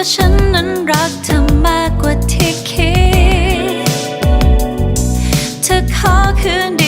ว่าฉันนั้นรักเธอมากกว่าที่คิด เธอขอคืนดี